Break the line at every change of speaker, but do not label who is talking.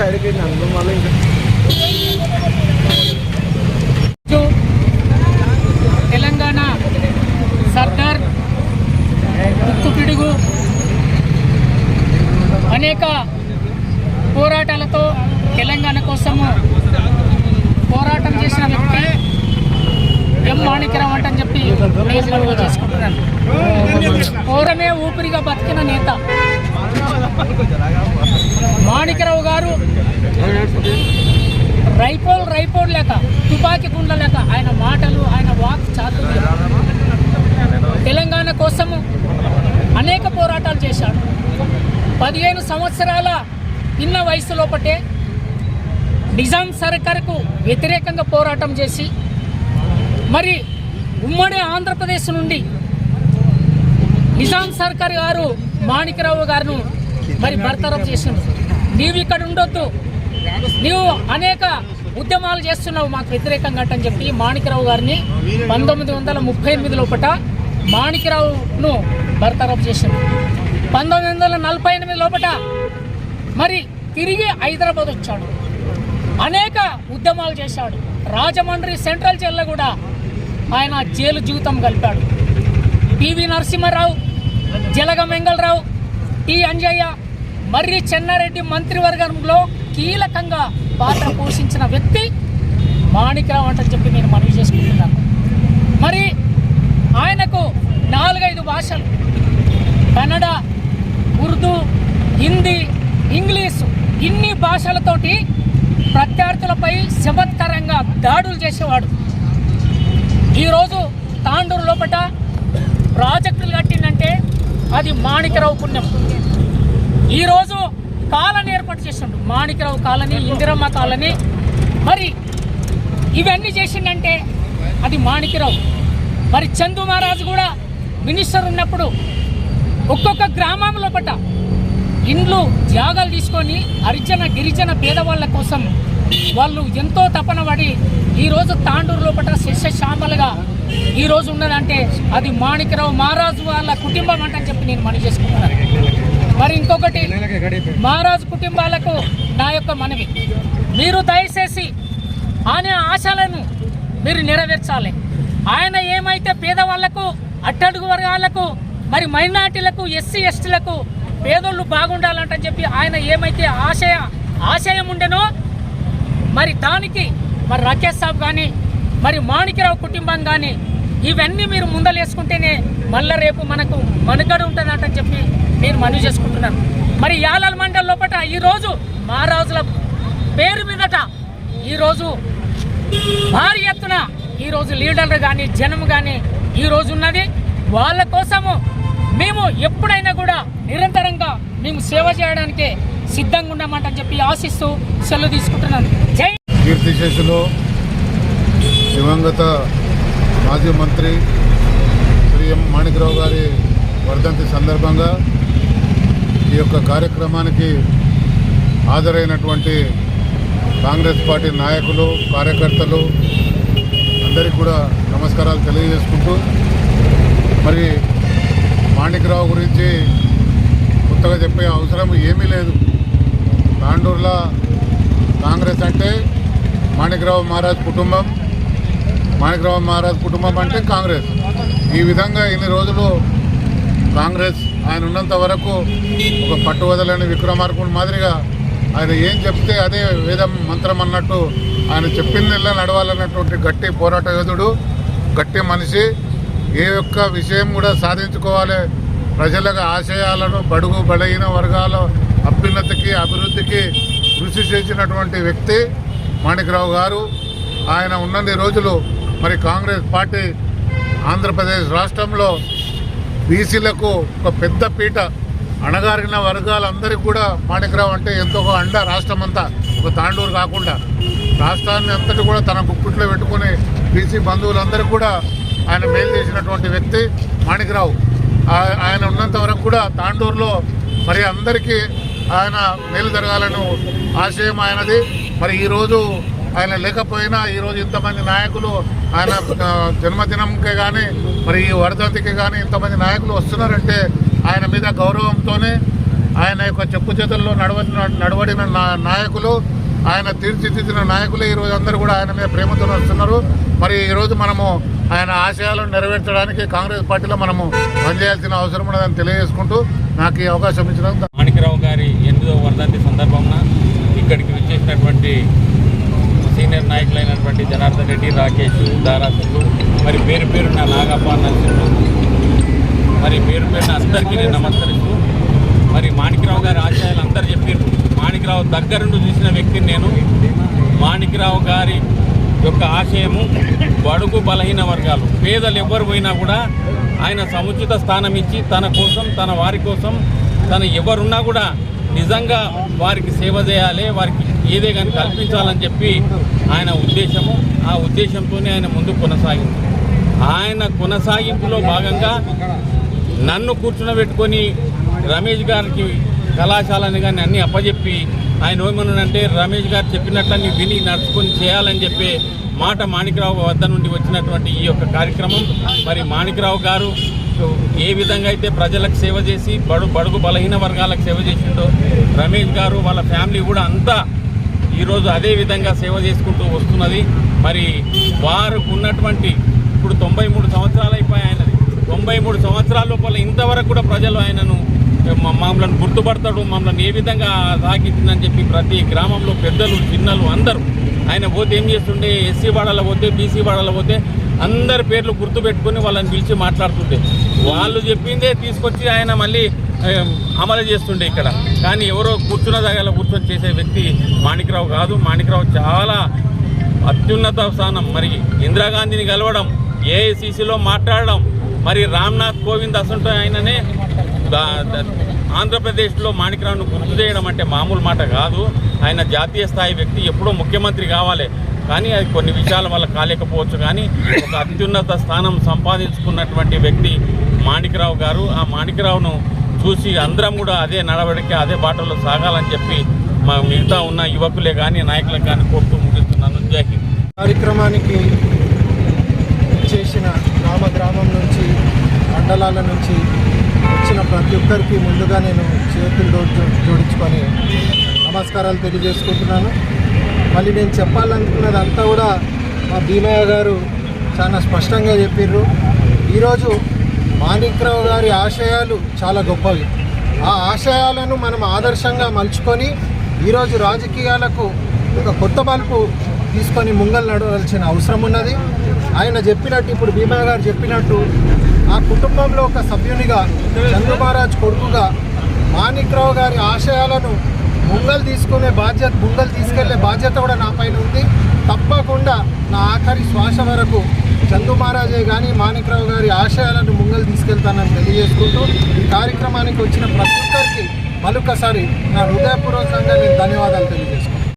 సైడ్కి అందులో మళ్ళీ ఇంకా
తెలంగాణ సర్దార్ ఉక్కు పిడుగు అనేక పోరాటాలతో తెలంగాణ కోసము పోరాటం చేసిన వ్యక్తి ఎం మాణిక్యరావు అంటని చెప్పి చేసుకుంటున్నాను పోరమే ఊపిరిగా బతికిన నేత. మాణికరావు గారు రైపోల్ రైపోల్ లేక తుపాకీ గుండ్ల లేక ఆయన మాటలు ఆయన వాక్ చాతుర్యం. తెలంగాణ కోసము అనేక పోరాటాలు చేశాడు. పదిహేను సంవత్సరాల చిన్న వయసు లోపటే నిజాం సర్కార్కు వ్యతిరేకంగా పోరాటం చేసి మరి ఉమ్మడి ఆంధ్రప్రదేశ్ నుండి నిజాం సర్కార్ గారు మాణికరావు గారును మరి బర్తరఫ్ చేసిండు నీవు ఇక్కడ ఉండొద్దు. నీవు అనేక ఉద్యమాలు చేస్తున్నావు మాకు వ్యతిరేకంగా అని చెప్పి మాణికరావు గారిని పంతొమ్మిది వందల ముప్పై ఎనిమిది లోపట మాణికరావును బర్తరఫ్ చేసింది. పంతొమ్మిది వందల నలభై ఎనిమిది లోపట మరి తిరిగి హైదరాబాద్ వచ్చాడు. అనేక ఉద్యమాలు చేశాడు. రాజమండ్రి సెంట్రల్ జైల్లో కూడా ఆయన జైలు జీవితం గలిపాడు పివి నరసింహారావు జలగ మెంగళరావు టి అంజయ్య మర్రి చెన్నారెడ్డి మంత్రివర్గంలో కీలకంగా పాత్ర పోషించిన వ్యక్తి మాణిక్రావు అంటని చెప్పి నేను మనవి చేసుకుంటున్నాను. మరి ఆయనకు నాలుగైదు భాషలు. కన్నడ ఉర్దూ హిందీ ఇంగ్లీషు ఇన్ని భాషలతోటి ప్రత్యర్థులపై చమత్కారంగా దాడులు చేసేవాడు. ఈరోజు తాండూరు లోపట ప్రాజెక్టులు కట్టిందంటే అది మాణిక్యరావు పుణ్యం. ఈరోజు కాలనీ ఏర్పాటు చేసిండు. Manikya Rao colony Indiramma colony. మరి ఇవన్నీ చేసిండంటే అది మాణిక్యరావు. మరి చందు మహారాజు కూడా మినిస్టర్ ఉన్నప్పుడు ఒక్కొక్క గ్రామంలో లోపట ఇండ్లు జాగాలు తీసుకొని హరిజన గిరిజన పేదవాళ్ళ కోసం వాళ్ళు ఎంతో తపన పడి ఈరోజు తాండూరు లోపల శస్యశ్యామలుగా ఈరోజు ఉన్నదంటే అది మాణిక్యరావు మహారాజు వాళ్ళ కుటుంబం అంటని చెప్పి నేను మనవి చేసుకుంటున్నాను. మరి ఇంకొకటి మహారాజు కుటుంబాలకు నా యొక్క మనవి. మీరు దయచేసి ఆయన ఆశలను మీరు నెరవేర్చాలి. ఆయన ఏమైతే పేదవాళ్ళకు అట్టడుగు వర్గాలకు మరి మైనార్టీలకు ఎస్సీ ఎస్టీలకు పేదోళ్ళు బాగుండాలంటని చెప్పి ఆయన ఏమైతే ఆశయ ఆశయం ఉండెనో మరి దానికి మరి రాకేష్ సాబ్ కానీ మరి మాణిక్యరావు కుటుంబం కానీ ఇవన్నీ మీరు ముందలేసుకుంటేనే మళ్ళీ రేపు మనకు మనుగడ ఉంటుందంటని చెప్పి నేను మనవి చేసుకుంటున్నాను. మరి యాలల్ మండలి లోపల ఈరోజు మహారాజుల పేరు మీదట ఈరోజు భారీ ఎత్తున ఈరోజు లీడర్లు కానీ జనం కానీ ఈరోజు ఉన్నది. వాళ్ళ కోసము మేము ఎప్పుడైనా కూడా నిరంతరంగా మేము సేవ చేయడానికే సిద్ధంగా ఉన్నామంటని చెప్పి ఆశిస్తూ సెలవు తీసుకుంటున్నాను. జై
కీర్తిశేషులు దివంగత మాజీ మంత్రి శ్రీ ఎం మాణిక్రావు గారి వర్ధంతి సందర్భంగా ఈ యొక్క కార్యక్రమానికి హాజరైనటువంటి కాంగ్రెస్ పార్టీ నాయకులు కార్యకర్తలు అందరికీ కూడా నమస్కారాలు తెలియజేసుకుంటూ మరి మాణిక్రావు గురించి కొత్తగా చెప్పే అవసరం ఏమీ లేదు. తాండూరులో కాంగ్రెస్ అంటే మాణిక్రావు మహారాజ్ కుటుంబం. మాణిక్రావు మహారాజ్ కుటుంబం అంటే కాంగ్రెస్. ఈ విధంగా ఇన్ని రోజులు కాంగ్రెస్ ఆయన ఉన్నంత వరకు ఒక పట్టు వదలని విక్రమార్కుడు మాదిరిగా ఆయన ఏం చెప్తే అదే వేద మంత్రం అన్నట్టు ఆయన చెప్పిందల్లా నడవాలన్నటువంటి గట్టి పోరాట యోధుడు గట్టి మనిషి. ఏ ఒక్క విషయం కూడా సాధించుకోవాలి. ప్రజలకు ఆశయాలను బడుగు బలహీన వర్గాల అభ్యున్నతికి అభివృద్ధికి కృషి చేసినటువంటి వ్యక్తి మాణిక్రావు గారు. ఆయన ఉన్నన్ని రోజులు మరి కాంగ్రెస్ పార్టీ ఆంధ్రప్రదేశ్ రాష్ట్రంలో బీసీలకు ఒక పెద్ద పీట అణగారిన వర్గాలందరికీ కూడా మాణిక్రావు అంటే ఎంతో ఒక అండ రాష్ట్రం అంతా ఒక తాండూరు కాకుండా. రాష్ట్రాన్ని అంతటి కూడా తన గుప్పిట్లో పెట్టుకుని బీసీ బంధువులందరికీ కూడా ఆయన మేలు చేసినటువంటి వ్యక్తి మాణిక్రావు ఆయన ఉన్నంత వరకు కూడా తాండూరులో మరి అందరికీ ఆయన మేలు జరగాలని ఆశయం ఆయనది. మరి ఈరోజు ఆయన లేకపోయినా ఈరోజు ఇంతమంది నాయకులు ఆయన జన్మదినంకే కానీ మరి ఈ వరదతికి కానీ ఇంతమంది నాయకులు వస్తున్నారంటే ఆయన మీద గౌరవంతోనే ఆయన యొక్క చెప్పు చేతుల్లో నడవడిన నడవడిన నాయకులు ఆయన తీర్చిదిద్దిన నాయకులు ఈరోజు అందరూ కూడా ఆయన మీద ప్రేమతో వస్తున్నారు మరి ఈరోజు మనము ఆయన ఆశయాలను నెరవేర్చడానికి కాంగ్రెస్ పార్టీలో మనము పనిచేయాల్సిన అవసరం ఉన్నదని తెలియజేసుకుంటూ నాకు ఈ అవకాశం ఇచ్చినందుకు
మాణికరావు గారి ఎనిమిదవ వర్ధంతి సందర్భంన ఇక్కడికి విచ్చేసినటువంటి సీనియర్ నాయకులైనటువంటి జనార్దన్ రెడ్డి రాకేష్ దారాసులు మరి పేరు పేరున నాగప్ప నరసింహు మరి పేరు పేరున అందరికీ నేను నమస్కరిస్తూ మరి మాణిక్రావు గారి ఆశయాలు అందరు చెప్పారు మాణికరావు దగ్గరుండి చూసిన వ్యక్తిని నేను. మాణిక్రావు గారి యొక్క ఆశయము బడుగు బలహీన వర్గాలు. పేదలు ఎవరు పోయినా కూడా ఆయన సముచిత స్థానం ఇచ్చి తన కోసం తన వారి కోసం తను ఎవరున్నా కూడా నిజంగా వారికి సేవ చేయాలి వారికి ఏదే కానీ కల్పించాలని చెప్పి ఆయన ఉద్దేశము. ఆ ఉద్దేశంతోనే ఆయన ముందు కొనసాగింది ఆయన కొనసాగింపులో భాగంగా నన్ను కూర్చునబెట్టుకొని రమేష్ గారికి కళాశాలని కానీ అన్నీ అప్పజెప్పి ఆయన ఏమన్నానంటే రమేష్ గారు చెప్పినట్లన్నీ విని నడుచుకొని చేయాలని చెప్పి మాట మాణికరావు వద్ద నుండి వచ్చినటువంటి ఈ యొక్క కార్యక్రమం. మరి మాణికరావు గారు ఏ విధంగా అయితే ప్రజలకు సేవ చేసి బడు బడుగు బలహీన వర్గాలకు సేవ చేసిండో రమేష్ గారు వాళ్ళ ఫ్యామిలీ కూడా అంతా ఈరోజు అదే విధంగా సేవ చేసుకుంటూ వస్తున్నది. మరి వారికి ఉన్నటువంటి ఇప్పుడు తొంభై మూడు సంవత్సరాలు అయిపోయి ఆయనది. తొంభై మూడు సంవత్సరాల లోపల ఇంతవరకు కూడా ప్రజలు ఆయనను మమ్మల్ని గుర్తుపడతాడు మమ్మల్ని ఏ విధంగా సాగించిందని చెప్పి ప్రతి గ్రామంలో పెద్దలు చిన్నలు అందరూ ఆయన పోతే ఏం చేస్తుండే ఎస్సీ వాడాల పోతే బీసీ వాడాల పోతే అందరి పేర్లు గుర్తుపెట్టుకొని వాళ్ళని పిలిచి మాట్లాడుతుండే. వాళ్ళు చెప్పిందే తీసుకొచ్చి ఆయన మళ్ళీ అమలు చేస్తుండే ఇక్కడ. కానీ ఎవరో కూర్చున్న దగ్గర కూర్చొని చేసే వ్యక్తి మాణిక్రావు కాదు. మాణిక్రావు చాలా అత్యున్నత స్థానం. మరి ఇందిరాగాంధీని కలవడం ఏఐసిసిలో మాట్లాడడం మరి రామ్నాథ్ కోవింద్ అసంటో ఆయననే దా- ఆంధ్రప్రదేశ్లో మాణిక్రావును గుర్తు చేయడం అంటే మామూలు మాట కాదు. ఆయన జాతీయ స్థాయి వ్యక్తి ఎప్పుడో ముఖ్యమంత్రి కావాలి. కానీ అది కొన్ని విషయాల వల్ల కాలేకపోవచ్చు. కానీ ఒక అత్యున్నత స్థానం సంపాదించుకున్నటువంటి వ్యక్తి మాణిక్రావు గారు ఆ మాణిక్రావును చూసి అందరం కూడా అదే నడవడికి అదే బాటలో సాగాలని చెప్పి మా మిగతా ఉన్న యువకులే కానీ నాయకులకు కానీ కోరుతూ ముగిస్తున్నాను. జై
కార్యక్రమానికి చేసిన గ్రామ గ్రామం నుంచి మండలాల నుంచి వచ్చిన ప్రతి ఒక్కరికి ముందుగా నేను చేతులు జోడించుకొని నమస్కారాలు తెలియజేసుకుంటున్నాను. మళ్ళీ నేను చెప్పాలనుకున్నది అంతా కూడా మా భీమయ్య గారు చాలా స్పష్టంగా చెప్పిర్రు. ఈరోజు మాణిక్రావు గారి ఆశయాలు చాలా గొప్పవి. ఆ ఆశయాలను మనం ఆదర్శంగా మలుచుకొని ఈరోజు రాజకీయాలకు ఒక కొత్త మలుపు తీసుకొని ముంగలు నడవలసిన అవసరం ఉన్నది. ఆయన చెప్పినట్టు ఇప్పుడు భీమా గారు చెప్పినట్టు ఆ కుటుంబంలో ఒక సభ్యునిగా చంద్ర మహారాజ్ కొడుకుగా మాణిక్రావు గారి ఆశయాలను ముంగలు తీసుకునే బాధ్యత ముంగలు తీసుకెళ్ళే బాధ్యత కూడా నా పైన ఉంది. తప్పకుండా నా ఆఖరి శ్వాస వరకు చందు మహారాజే కానీ మాణిక్రావు గారి ఆశయాలను ముంగలు తీసుకెళ్తానని తెలియజేసుకుంటూ ఈ కార్యక్రమానికి వచ్చిన ప్రతి ఒక్కరికి మరొకసారి నా హృదయపూర్వకంగా నేను ధన్యవాదాలు తెలియజేసుకుంటాను